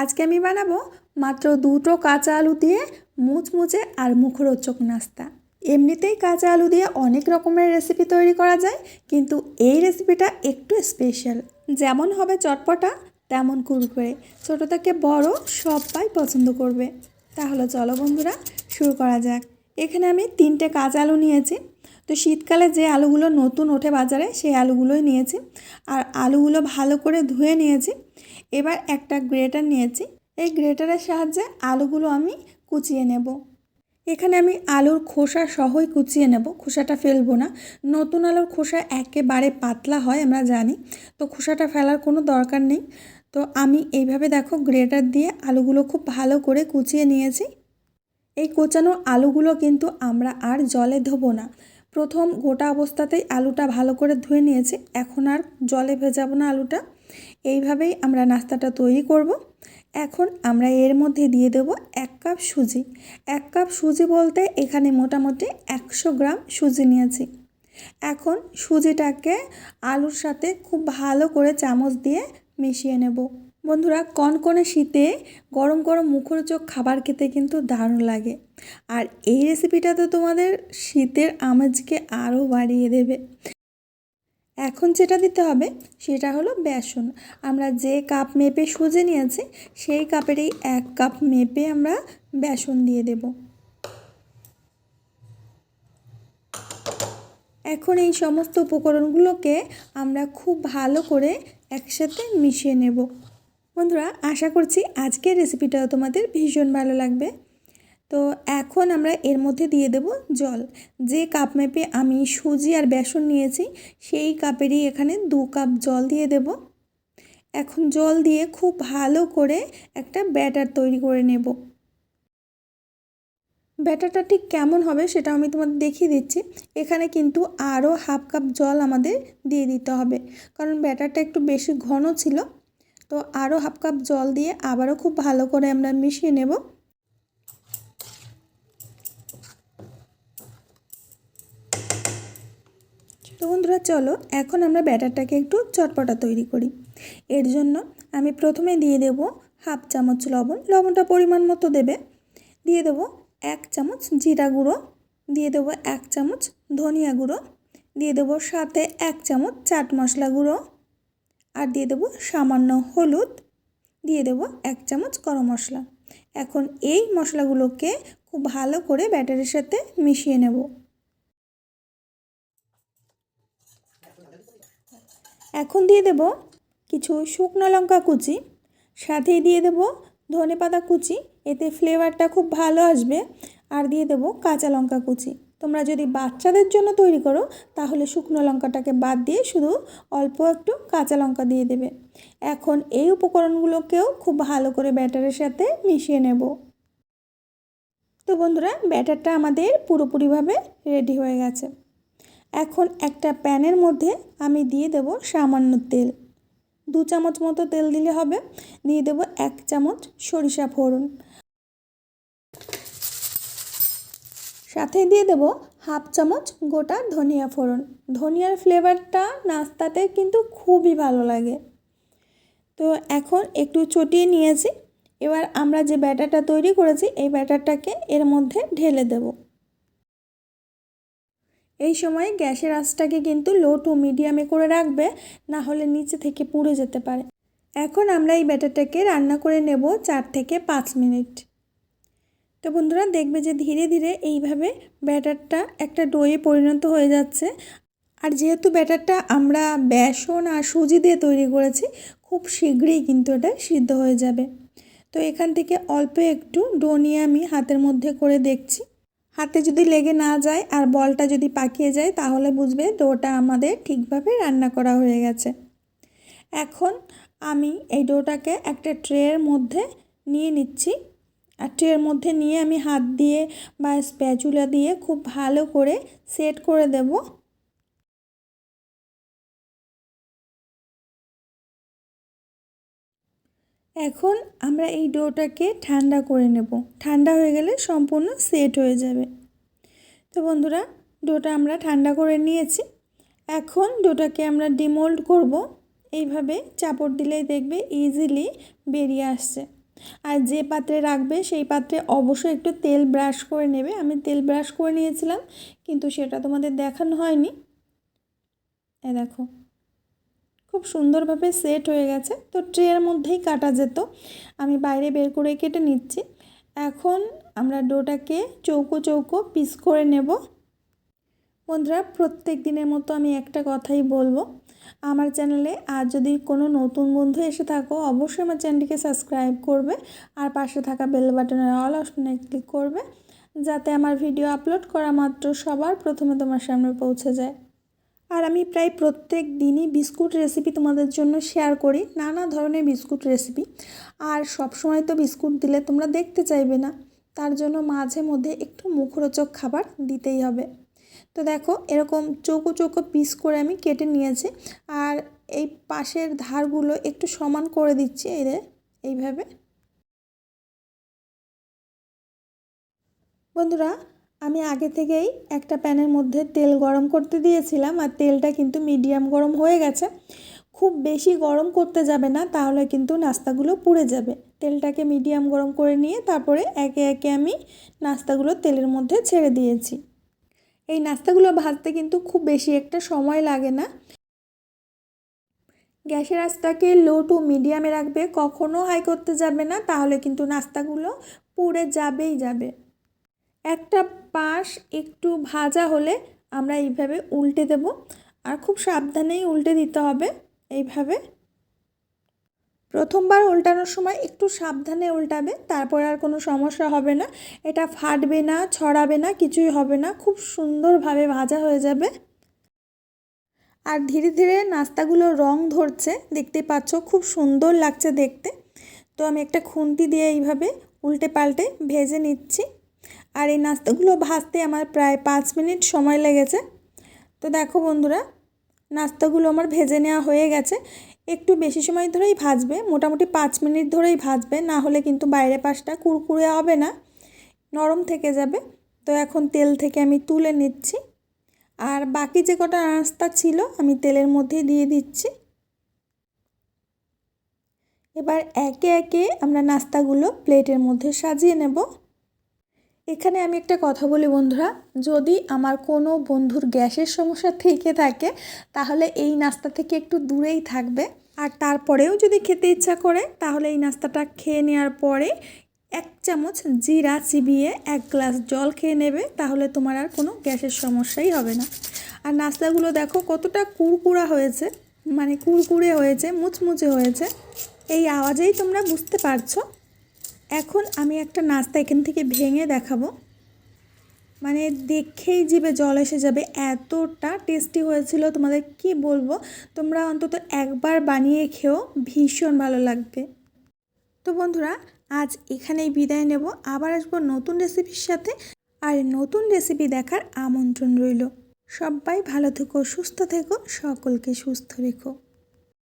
আজকে আমি বানাবো মাত্র দুটো কাঁচা আলু দিয়ে মুচমুচে আর মুখরোচক নাস্তা। এমনিতেই কাঁচা আলু দিয়ে অনেক রকমের রেসিপি তৈরি করা যায়, কিন্তু এই রেসিপিটা একটু স্পেশাল যেমন হবে চটপটা, তেমন কুরকুরে। ছোটো থেকে বড় সবাই পছন্দ করবে। তাহলে চলো বন্ধুরা, শুরু করা যাক। এখানে আমি তিনটে কাঁচা আলু নিয়েছি। তো শীতকালে যে আলুগুলো নতুন ওঠে বাজারে, সেই আলুগুলোই নিয়েছি। আর আলুগুলো ভালো করে ধুয়ে নিয়েছি। এবার একটা গ্রেটার নিয়েছি। এই গ্রেটারের সাহায্যে আলুগুলো আমি কুচিয়ে নেব। এখানে আমি আলুর খোসা সহই কুচিয়ে নেব। খোসাটা ফেলব না। নতুন আলুর খোসা একেবারে পাতলা হয়, আমরা জানি। তো খোসাটা ফেলার কোনো দরকার নেই। তো আমি এইভাবে দেখো গ্রেটার দিয়ে আলুগুলো খুব ভালো করে কুচিয়ে নিয়েছি। এই কোচানো আলুগুলো কিন্তু আমরা আর জলে ধোবো না। প্রথম গোটা অবস্থাতেই আলুটা ভালো করে ধুয়ে নিয়েছি। এখন আর জলে ভেজাবো না আলুটা। এইভাবেই আমরা নাস্তাটা তৈরি করব। এখন আমরা এর মধ্যে দিয়ে দেব এক কাপ সুজি। এক কাপ সুজি বলতে এখানে মোটামুটি একশো গ্রাম সুজি নিয়েছি। এখন সুজিটাকে আলুর সাথে খুব ভালো করে চামচ দিয়ে মিশিয়ে নেব। বন্ধুরা, কনকনে শীতে গরম গরম মুখরোচক খাবার খেতে কিন্তু দারুণ লাগে। আর এই রেসিপিটা তো তোমাদের শীতের আমেজকে আরও বাড়িয়ে দেবে। এখন যেটা দিতে হবে সেটা হলো বেসন। আমরা যে কাপ মেপে সুজে নিয়েছি, সেই কাপেরই এক কাপ মেপে আমরা বেসন দিয়ে দেব। এখন এই সমস্ত উপকরণগুলোকে আমরা খুব ভালো করে একসাথে মিশিয়ে নেব। বন্ধুরা, আশা করছি আজকের রেসিপিটাও তোমাদের ভীষণ ভালো লাগবে। তো এখন আমরা এর মধ্যে দিয়ে দেব জল। যে কাপ মেপে আমি সুজি আর বেসন নিয়েছি, সেই কাপেরই এখানে দু কাপ জল দিয়ে দেব। এখন জল দিয়ে খুব ভালো করে একটা ব্যাটার তৈরি করে নেব। ব্যাটারটা ঠিক কেমন হবে সেটা আমি তোমাদের দেখিয়ে দিচ্ছি। এখানে কিন্তু আরও হাফ কাপ জল আমাদের দিয়ে দিতে হবে, কারণ ব্যাটারটা একটু বেশি ঘন ছিল। তো আরও হাফ কাপ জল দিয়ে আবারও খুব ভালো করে আমরা মিশিয়ে নেব। তো বন্ধুরা, চলো এখন আমরা ব্যাটারটাকে একটু চটপটা তৈরি করি। এর জন্য আমি প্রথমে দিয়ে দেব হাফ চামচ লবণ। লবণটা পরিমাণ মতো দেবে। দিয়ে দেব এক চামচ জিরা গুঁড়ো। দিয়ে দেবো এক চামচ ধনিয়া গুঁড়ো। দিয়ে দেবো সাথে এক চামচ চাট মশলা গুঁড়ো। আর দিয়ে দেবো সামান্য হলুদ। দিয়ে দেব এক চামচ গরম মশলা। এখন এই মশলাগুলোকে খুব ভালো করে ব্যাটারের সাথে মিশিয়ে নেব। এখন দিয়ে দেব কিছু শুকনো লঙ্কা কুচি, সাথেই দিয়ে দেব ধনে পাতা কুচি, এতে ফ্লেভারটা খুব ভালো আসবে। আর দিয়ে দেব কাঁচা লঙ্কা কুচি। তোমরা যদি বাচ্চাদের জন্য তৈরি করো, তাহলে শুকনো লঙ্কাটাকে বাদ দিয়ে শুধু অল্প একটু কাঁচা লঙ্কা দিয়ে দেবে। এখন এই উপকরণগুলোকেও খুব ভালো করে ব্যাটারের সাথে মিশিয়ে নেব। তো বন্ধুরা, ব্যাটারটা আমাদের পুরোপুরিভাবে রেডি হয়ে গেছে। এখন একটা প্যানের মধ্যে আমি দিয়ে দেব সামান্য তেল। দু চামচ মতো তেল দিলে হবে। দিয়ে দেব এক চামচ সরিষা ফোড়ন। সাথে দিয়ে দেব হাফ চামচ গোটা ধনিয়া ফোড়ন। ধনিয়ার ফ্লেভারটা নাস্তাতে কিন্তু খুবই ভালো লাগে। তো এখন একটু চটিয়ে নিয়েছি। এবার আমরা যে ব্যাটারটা তৈরি করেছি, এই ব্যাটারটাকে এর মধ্যে ঢেলে দেব। এই সময় গ্যাসের আঁচটাকে কিন্তু লো টু মিডিয়ামে করে রাখবে না হলে নিচে থেকে পুড়ে যেতে পারে। এখন আমরা এই ব্যাটারটাকে রান্না করে নেব চার থেকে পাঁচ মিনিট। তো বন্ধুরা, দেখবে যে ধীরে ধীরে এইভাবে ব্যাটারটা একটা ডোয়ে পরিণত হয়ে যাচ্ছে। আর যেহেতু ব্যাটারটা আমরা বেসন আর সুজি দিয়ে তৈরি করেছি, খুব শীঘ্রই কিন্তু এটা সিদ্ধ হয়ে যাবে। তো এখান থেকে অল্প একটু ডো নিয়ে আমি হাতের মধ্যে করে দেখছি। হাতে যদি লেগে না যায় আর বলটা যদি পাকিয়ে যায়, তাহলে বুঝবে ডোটা আমাদের ঠিকভাবে রান্না করা হয়ে গেছে। এখন আমি এই ডোটাকে একটা ট্রের মধ্যে নিয়ে নিচ্ছি। আর ট্রের মধ্যে নিয়ে আমি হাত দিয়ে বা স্প্যাচুলা দিয়ে খুব ভালো করে সেট করে দেব। এখন আমরা এই ডোটাকে ঠান্ডা করে নেব। ঠান্ডা হয়ে গেলে সম্পূর্ণ সেট হয়ে যাবে। তো বন্ধুরা, ডোটা আমরা ঠান্ডা করে নিয়েছি। এখন ডোটাকে আমরা ডিমোল্ড করব। এইভাবে চাপড় দিলেই দেখবে ইজিলি বেরিয়ে আসছে। আর যে পাত্রে রাখবে সেই পাত্রে অবশ্যই একটু তেল ব্রাশ করে নেবে। আমি তেল ব্রাশ করে নিয়েছিলাম, কিন্তু সেটা তোমাদের দেখানো হয়নি। এ দেখো। খুব সুন্দরভাবে সেট হয়ে গেছে। তো ট্রের মধ্যেই কাটা যেত। আমি বাইরে বের করে কেটে নিচ্ছি। এখন আমরা ডোটাকে চৌকো চৌকো পিস করে নেব। বন্ধুরা, প্রত্যেক দিনের মতো আমি একটা কথাই বলব। আমার চ্যানেলে আর যদি কোনো নতুন বন্ধু এসে থাকো, অবশ্যই আমার চ্যানেলটিকে সাবস্ক্রাইব করবে আর পাশে থাকা বেল বাটনের অল অপশনে ক্লিক করবে, যাতে আমার ভিডিও আপলোড করা মাত্র সবার প্রথমে তোমার সামনে পৌঁছে যায়। আর আমি প্রায় প্রত্যেক দিনই বিস্কুট রেসিপি তোমাদের জন্য শেয়ার করি, নানা ধরনের বিস্কুট রেসিপি আর সব সময় তো বিস্কুট দিলে তোমরা দেখতে চাইবে না, তার জন্য মাঝে মধ্যে একটু মুখরোচক খাবার দিতেই হবে। তো দেখো, এরকম চৌকো চৌকো পিস করে আমি কেটে নিয়েছি, আর এই পাশের ধারগুলো একটু সমান করে দিচ্ছি, এই রে এইভাবে। বন্ধুরা আমি আগে থেকেই একটা প্যানের মধ্যে তেল গরম করতে দিয়েছিলাম আর তেলটা কিন্তু মিডিয়াম গরম হয়ে গেছে। খুব বেশি গরম করতে যাবে না, তাহলে কিন্তু নাস্তাগুলো পুড়ে যাবে। তেলটাকে মিডিয়াম গরম করে নিয়ে তারপরে একে একে আমি নাস্তাগুলো তেলের মধ্যে ছেড়ে দিয়েছি। এই নাস্তাগুলো ভাজতে কিন্তু খুব বেশি একটা সময় লাগে না। গ্যাসের আঁচটাকে লো টু মিডিয়ামে রাখবে, কখনো হাই করতে যাবে না, তাহলে কিন্তু নাস্তাগুলো পুড়ে যাবেই যাবে। একটা পাশ একটু ভাজা হলে আমরা এইভাবে উল্টে দেব। আর খুব সাবধানেই উল্টে দিতে হবে এইভাবে। প্রথমবার উল্টানোর সময় একটু সাবধানে উল্টাবে, তারপর আর কোনো সমস্যা হবে না। এটা ফাটবে না, ছড়াবে না, কিছুই হবে না। খুব সুন্দরভাবে ভাজা হয়ে যাবে। আর ধীরে ধীরে নাস্তাগুলো রং ধরছে, দেখতে পাচ্ছ খুব সুন্দর লাগছে দেখতে। তো আমি একটা খুন্তি দিয়ে এইভাবে উল্টে পাল্টে ভেজে নিচ্ছি। আর এই নাস্তাগুলো ভাজতে আমার প্রায় পাঁচ মিনিট সময় লেগেছে। তো দেখো বন্ধুরা, নাস্তাগুলো আমার ভেজে নেওয়া হয়ে গেছে। একটু বেশি সময় ধরেই ভাজবে, মোটামুটি পাঁচ মিনিট ধরেই ভাজবে, না হলে কিন্তু বাইরে পাশটা কুরকুরে হবে না, নরম থেকে যাবে। তো এখন তেল থেকে আমি তুলে নিচ্ছি। আর বাকি যে কটা নাস্তা ছিল আমি তেলের মধ্যে দিয়ে দিচ্ছি। এবার একে একে আমরা নাস্তাগুলো প্লেটের মধ্যে সাজিয়ে নেব। এখানে আমি একটা কথা বলি বন্ধুরা, যদি আমার কোনো বন্ধুর গ্যাসের সমস্যা থেকে থাকে, তাহলে এই নাস্তা থেকে একটু দূরেই থাকবে। আর তারপরেও যদি খেতে ইচ্ছা করে, তাহলে এই নাস্তাটা খেয়ে নেওয়ার পরে এক চামচ জিরা চিবিয়ে এক গ্লাস জল খেয়ে নেবে, তাহলে তোমার আর কোনো গ্যাসের সমস্যাই হবে না। আর নাস্তাগুলো দেখো কতটা কুড়কুড়া হয়েছে মানে কুড়কুড়ে হয়েছে, মুচমুচে হয়েছে। এই আওয়াজেই তোমরা বুঝতে পারছ। এখন আমি একটা নাস্তা এখান থেকে ভেঙে দেখাবো। মানে দেখেই জিভে জল এসে যাবে। এতটা টেস্টি হয়েছিল। তোমাদের কি বলব? তোমরা অন্তত একবার বানিয়ে খেও। ভীষণ ভালো লাগবে। তো বন্ধুরা, আজ এখানেই বিদায় নেব। আবার আসব নতুন রেসিপির সাথে। আর নতুন রেসিপি দেখার আমন্ত্রণ রইল। সবাই ভালো থেকো, সুস্থ থেকো, সকলকে সুস্থ রেখো।